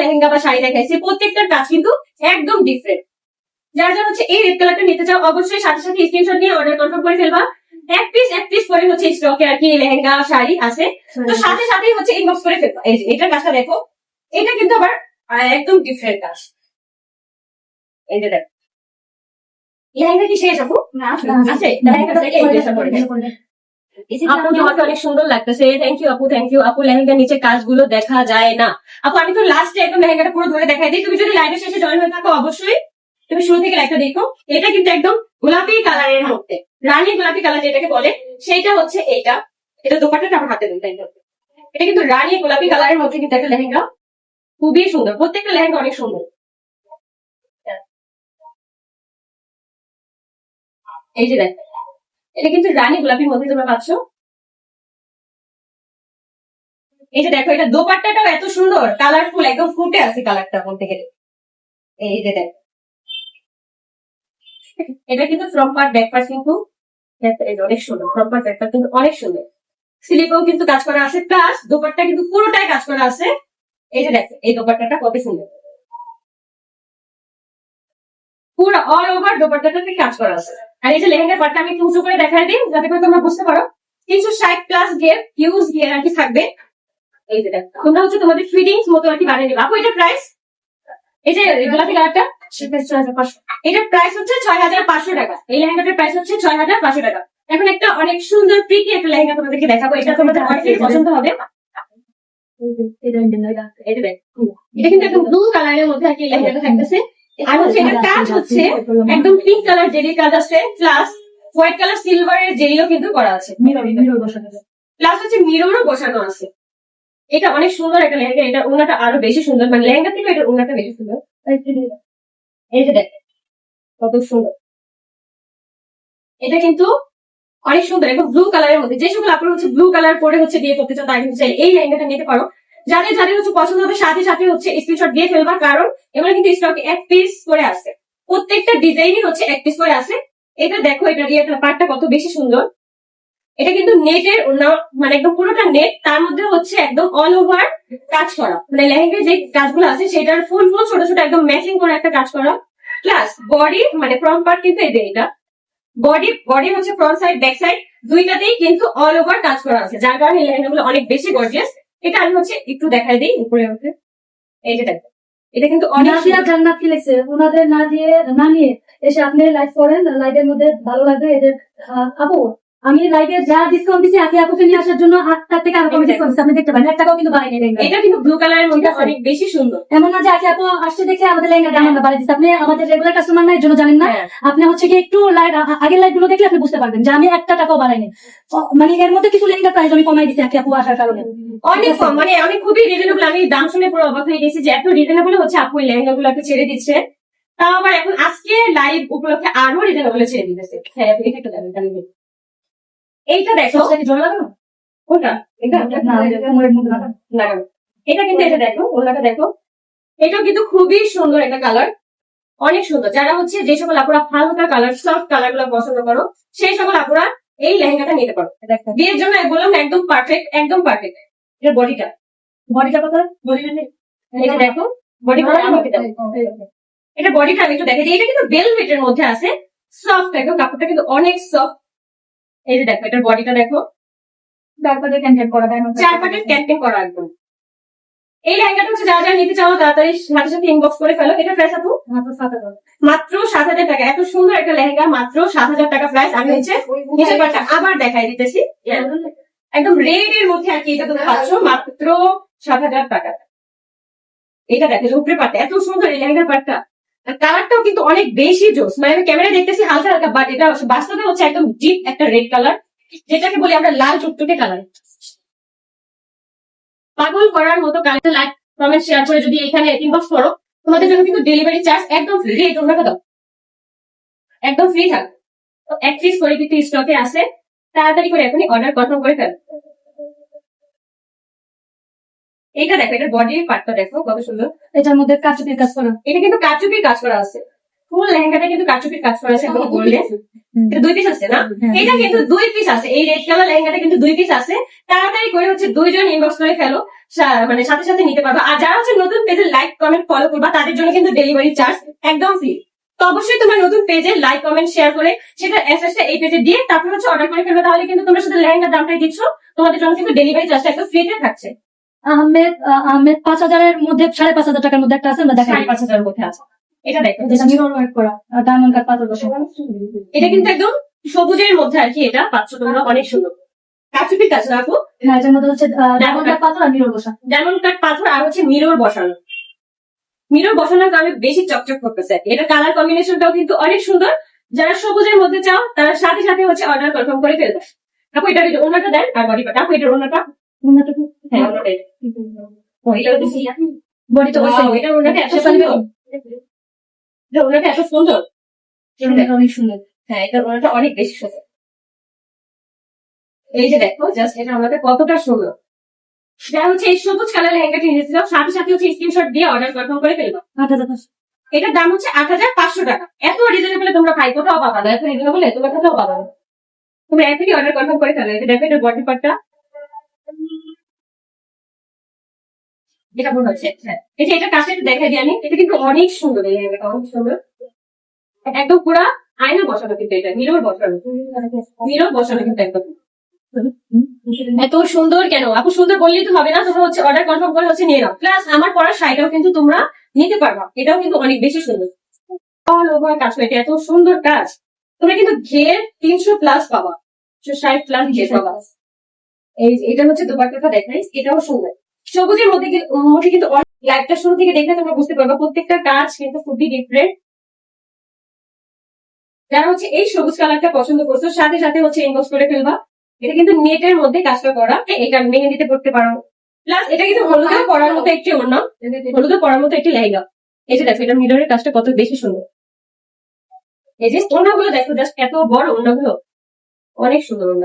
লেহেঙ্গা বা শাড়ি দেখাইছি প্রত্যেকটার কাজ কিন্তু একদম ডিফারেন্ট যার যার হচ্ছে এই রেড কালারটা নিতে চাও অবশ্যই সাথে সাথে স্ক্রিনশট নিয়ে অর্ডার কনফার্ম করে ফেলবা। এক পিস এক পিস করে হচ্ছে স্টকে আর কি লেহেঙ্গা শাড়ি আছে। তো সাথে সাথেই হচ্ছে ইনবক্স করে ফেলবা। এই যে এটার কাজটা দেখো এটা কিন্তু আবার একদম ডিফারেন্ট কাজ। যে দেখো। লেহেঙ্গা কি শেষ আপু? না আছে? লেহেঙ্গাটা আপু তোমাকে অনেক সুন্দর লাগতেছে। থ্যাংক ইউ আপু থ্যাংক ইউ আপু লেহেঙ্গার নিচে কাজগুলো দেখা যায় না। আপু আমি তো লাস্টে একদম লেহেঙ্গাটা পুরো ধরে দেখাই দিই। তুমি যদি লাইভের শেষে জয়েন হয়ে থাকো অবশ্যই তুমি শুরু থেকে লাইভটা দেখো। এটা কিন্তু একদম গোলাপি কালারের মধ্যে। রানী গোলাপি কালার যেটাকে বলে সেইটা হচ্ছে এইটা। এটা দোপাট্টাটা আমার হাতে দিন তাই এটা কিন্তু রানী গোলাপি কালারের মধ্যে কিন্তু একটা লেহেঙ্গা। খুবই সুন্দর। প্রত্যেকটা লেহেঙ্গা অনেক সুন্দর। এই যে দেখ এটা কিন্তু রানী গোলাপির মধ্যে তোমরা পাচ্ছ। এই যে দেখো, এটা দোপাট্টাটাও এত সুন্দর কালারফুল একদম ফুটে আছে কালারটা বলতে গেলে। এই যে দেখো। এটা কিন্তু ফ্রম পার্ট ব্যাক পার্ট কিন্তু অনেক সুন্দর ফ্রম পার্ট ব্যাক কিন্তু অনেক সুন্দর। স্লিপেও কিন্তু কাজ করা আছে প্লাস দোপাট্টা কিন্তু পুরোটাই কাজ করা আছে। এই যে দেখো, এই দোপাট্টাটা কত সুন্দর। পুরো অল ওভার দোপাট্টাটাতে কাজ করা আছে। আর এই যে লেহেঙ্গার পাটটা আমি একটু উঁচু করে দেখাই দিই, যাতে করে তোমরা বুঝতে পারো। তিনশো ষাট প্লাস গিয়ে হিউজ গিয়ে আর কি থাকবে। এই যে দেখো, তোমরা হচ্ছে তোমাদের ফিটিংস মতো আর কি বানিয়ে নিবে। এটা প্রাইস এই যে গোলাপি কালারটা? প্রাইস হচ্ছে ছয় হাজার পাঁচশো টাকা। এই লেহেঙ্গাটার প্রাইস হচ্ছে ছয় হাজার পাঁচশো টাকা। এখন একটা অনেক সুন্দর প্রিটি একটা লেহেঙ্গা তোমাদেরকে দেখাবো। এটা তোমাদের অনেকের পছন্দ হবে। এটা কিন্তু একদম ব্লু কালারের মধ্যে আর কি লেহেঙ্গাটা থাকতেছে। আর হচ্ছে এটার কাজ হচ্ছে একদম পিঙ্ক কালার জেরি কাজ আছে প্লাস হোয়াইট কালার সিলভারের জেরিও কিন্তু করা আছে। প্লাস হচ্ছে মিররও বসানো আছে। এটা অনেক সুন্দর একটা লেহেঙ্গা এটা ওনাটা আরও বেশি সুন্দর। মানে লেহেঙ্গা থেকে এটা ওনাটা বেশি সুন্দর। এই যে দেখ কত সুন্দর। এটা কিন্তু অনেক সুন্দর একদম ব্লু কালারের মধ্যে। যে সকল আপনারা হচ্ছে ব্লু কালার পরে হচ্ছে বিয়ে করতে চান তারা কিন্তু চাই এই লেহেঙ্গাটা নিতে পারো। যাদের যাদের হচ্ছে পছন্দ হবে, সাথে সাথে হচ্ছে স্ক্রিনশট দিয়ে ফেলবা, কারণ এগুলো কিন্তু স্টকে এক পিস করে আছে। প্রত্যেকটা ডিজাইনই হচ্ছে এক পিস করে আছে। এটা দেখো, এটা দিয়ে পার্টটা কত বেশি সুন্দর। এটা কিন্তু নেটের মানে একদম পুরোটা নেট তার মধ্যে হচ্ছে একদম অল ওভার কাজ করা। মানে লেহেঙ্গার যে কাজগুলো আছে, সেটার ফুল ফুল ছোট ছোট একদম ম্যাচিং করে একটা কাজ করা। প্লাস বডি মানে ফ্রন্ট পার্ট কিন্তু এদের এটা। বডি বডি হচ্ছে ফ্রন্ট সাইড ব্যাক সাইড দুইটাতেই কিন্তু অল ওভার কাজ করা আছে। যার কারণে এই লেহেঙ্গাগুলো অনেক বেশি গর্জিয়াস এটা আমি হচ্ছে একটু দেখাই দিই উপরে উঠে এই যে দেখো, এটা কিন্তু অনেক নাদিয়া জান্নাত লিখছে ওনাদের না দিয়ে না নিয়ে এসে আপনি লাইভ করেন লাইভের মধ্যে ভালো লাগবে। এদের আপু আমি লাইভে যা ডিসকাউন্ট দিচ্ছি আগে আপুকে নিয়ে আসার জন্য আট তার থেকে আরও কম ডিসকাউন্ট আপনি দেখতে পারেন এক টাকাও কিন্তু বাড়াই নেই এটা কিন্তু ব্লু কালারের মধ্যে অনেক বেশি সুন্দর। এমন না যে আগে আপু আসছে দেখে আমাদের লেহেঙ্গা দাম আমরা বাড়াই দিচ্ছি। আপনি আমাদের রেগুলার কাস্টমার না এর জন্য জানেন না। হ্যাঁ। আপনি হচ্ছে কি একটু লাইভ আগের লাইভগুলো দেখলে আপনি বুঝতে পারবেন যে আমি একটা টাকাও বাড়াইনি। ও, মানে এর মধ্যে কিছু লেহেঙ্গা প্রাইস আমি কমাই দিচ্ছি আগে আপু আসার কারণে। অনেক কম মানে আমি খুবই রিজনেবল আমি দাম শুনে পুরো অবাক হয়ে গেছি যে এত রিজনেবল হচ্ছে আপু এই লেহেঙ্গা গুলোকে ছেড়ে দিচ্ছে। তাও আবার এখন আজকে লাইভ উপলক্ষে আরও রিজনেবল ছেড়ে দিতেছে। হ্যাঁ এটা একটু দেখি। এইটা দেখো জল লাগানো? কোনটা? এটা না এটা লাগানো। এটা কিন্তু এটা দেখো ওনাটা দেখো। এটাও কিন্তু খুবই সুন্দর একটা কালার অনেক সুন্দর। যারা হচ্ছে যে সকল আপুরা হালকা কালার সফট কালারগুলো পছন্দ করো সেই সকল আপুরা এই লেহেঙ্গাটা নিতে পারো। বিয়ের জন্য বললাম একদম পারফেক্ট একদম পারফেক্ট এর বডিটা বডিটা কত বডিটা এটা দেখো। বডি এটা বডিটা আমি একটু দেখে দিই। এটা কিন্তু বেলভেটের মধ্যে আছে। সফট একদম কাপড়টা কিন্তু অনেক সফট এই যে দেখো এটার বডিটা দেখো। তারপরে ক্যান্টেন করা দেয় চার পাটের ক্যাম্পিং করা একদম। এই লেহেঙ্গাটা হচ্ছে যারা যারা নিতে চাও তাড়াতাড়ি সাথে সাথে ইনবক্স করে ফেলো। এটা প্রাইস আপু মাত্র সাত হাজার। টাকা। এত সুন্দর একটা লেহেঙ্গা মাত্র সাত হাজার টাকা প্রাইস আমি হচ্ছে নিচের পাটটা আবার দেখাই দিতেছি। একদম রেড এর মধ্যে আর কি এটা তুমি পাচ্ছ মাত্র সাত হাজার টাকা। এটা দেখো উপরে পাটটা এত সুন্দর এই লেহেঙ্গার পাটটা। আর কালারটাও কিন্তু অনেক বেশি জোস। মানে আমি ক্যামেরা দেখতেছি হালকা হালকা বাট এটা বাস্তবে হচ্ছে একদম ডিপ একটা রেড কালার যেটাকে বলি আমরা লাল টুকটুকে কালার পাগল করার মতো কালারটা লাইক কমেন্ট শেয়ার করে যদি এখানে ইনবক্স করো, তোমাদের জন্য কিন্তু ডেলিভারি চার্জ একদম ফ্রি তোমরা দাও একদম ফ্রি থাকবে তো এক পিস করে কিন্তু স্টকে আছে তাড়াতাড়ি করে এখনই অর্ডার কনফার্ম করে ফেলো। এইটা দেখো এটা বডির পার্টটা দেখো কত সুন্দর। এটার মধ্যে কাচুপির কাজ করা। এটা কিন্তু কাচুপির কাজ করা আছে। ফুল লেহেঙ্গাটা কিন্তু কাচুপির কাজ করা আছে একদম গোল্ডেন এটা দুই পিস আছে না? এটা কিন্তু দুই পিস আছে। এই রেড কালার লেহেঙ্গাটা কিন্তু দুই পিস আছে। তাড়াতাড়ি করে হচ্ছে দুইজন ইনবক্স করে ফেলো। মানে সাথে সাথে নিতে পারবা। আর যারা হচ্ছে নতুন পেজে লাইক কমেন্ট ফলো করবা তাদের জন্য কিন্তু ডেলিভারি চার্জ একদম ফ্রি তো অবশ্যই তোমার নতুন পেজে লাইক কমেন্ট শেয়ার করে সেটা এসএসটা এই পেজে দিয়ে তারপর হচ্ছে অর্ডার করে ফেলবে। তাহলে কিন্তু তোমরা শুধু লেহেঙ্গার দামটাই দিচ্ছ। তোমাদের জন্য কিন্তু ডেলিভারি চার্জটা একদম ফ্রিতে থাকছে। আহমেদ আহ, আহমেদ পাঁচ হাজারের মধ্যে সাড়ে পাঁচ হাজার টাকার মধ্যে একটা আছে আমরা দেখাই। সাড়ে পাঁচ হাজারের মধ্যে আছে। এটা দেখো ওয়ার্ক করা ডায়মন্ড কাট পাথর বসে এটা কিন্তু একদম সবুজের মধ্যে আর কি এটা পাচ্ছ তোমরা অনেক সুন্দর। কাচুপির না হ্যাঁ এটার মধ্যে হচ্ছে ডায়মন্ড কাট পাথর আর মিরর বসা ডায়মন্ড কাট পাথর আর হচ্ছে মিরর বসানো। মিরর বসানোর কারণে বেশি চকচক করতেছে আর কি। এটা কালার কম্বিনেশনটাও কিন্তু অনেক সুন্দর। যারা সবুজের মধ্যে চাও তারা সাথে সাথে হচ্ছে অর্ডার কনফার্ম করে ফেলবে। আপু এটা ওনাটা দেন আর বডি পাটা আপু এটা ওনাটা অনেক বেশি সুন্দর। এই যে দেখো জাস্ট এটা আমাদের কতটা সুন্দর। যা হচ্ছে এই সবুজ কালার লেহেঙ্গাটি নিয়েছিলাম সাথে সাথে হচ্ছে স্ক্রিনশট দিয়ে অর্ডার কনফার্ম করে ফেলব। আট হাজার পাঁচশো। এটার দাম হচ্ছে আট হাজার পাঁচশো টাকা। এত রিজনেবল তোমরা পাই কোথাও পাবা না রিজনেবল তোমার কোথাও পাবা না তোমরা এখনই অর্ডার কনফার্ম করে ফেলো। এটা দেখো এটা বডি পার্টটা এটা মনে হচ্ছে হ্যাঁ যে এটা কাছে দেখাই দিই আমি, এটা কিন্তু অনেক সুন্দর, এই লেহেঙ্গাটা অনেক সুন্দর। একদম পুরা আয়না বসানো কিন্তু এটা মিরর বসানো। মিরর বসানো কিন্তু একদম। এত সুন্দর কেন? আপু সুন্দর বললেই তো হবে না, তোমরা হচ্ছে অর্ডার কনফার্ম করে হচ্ছে নিয়ে নাও। প্লাস আমার পড়ার শাড়িটাও কিন্তু তোমরা নিতে পারবা, এটাও কিন্তু অনেক বেশি সুন্দর। অল ওভার কাজ এটা এত সুন্দর কাজ। তোমরা কিন্তু ঘের তিনশো প্লাস পাবা। ষাট প্লাস ঘের পাবা। এই এটা হচ্ছে দোপাট্টাটা দেখাই, এটাও সুন্দর। সবুজের মধ্যে মধ্যে কিন্তু লাইফটা শুরু থেকে দেখলে তোমরা বুঝতে পারবা। প্রত্যেকটা কাজ কিন্তু খুবই ডিফারেন্ট যারা হচ্ছে এই সবুজ কালারটা পছন্দ করছ সাথে সাথে হচ্ছে ইনবক্স করে ফেলবা। এটা কিন্তু নেটের মধ্যে কাজটা করা। এটা মেহেন্দিতে পড়তে পারো। প্লাস এটা কিন্তু হলুদে পরার মতো একটি অন্য হলুদে পরার মতো একটি লেহেঙ্গা। এই যে দেখো এটা মিররের কাজটা কত বেশি সুন্দর। এই যে অন্যগুলো দেখো জাস্ট এত বড় অন্যগুলো। অনেক সুন্দর অন্য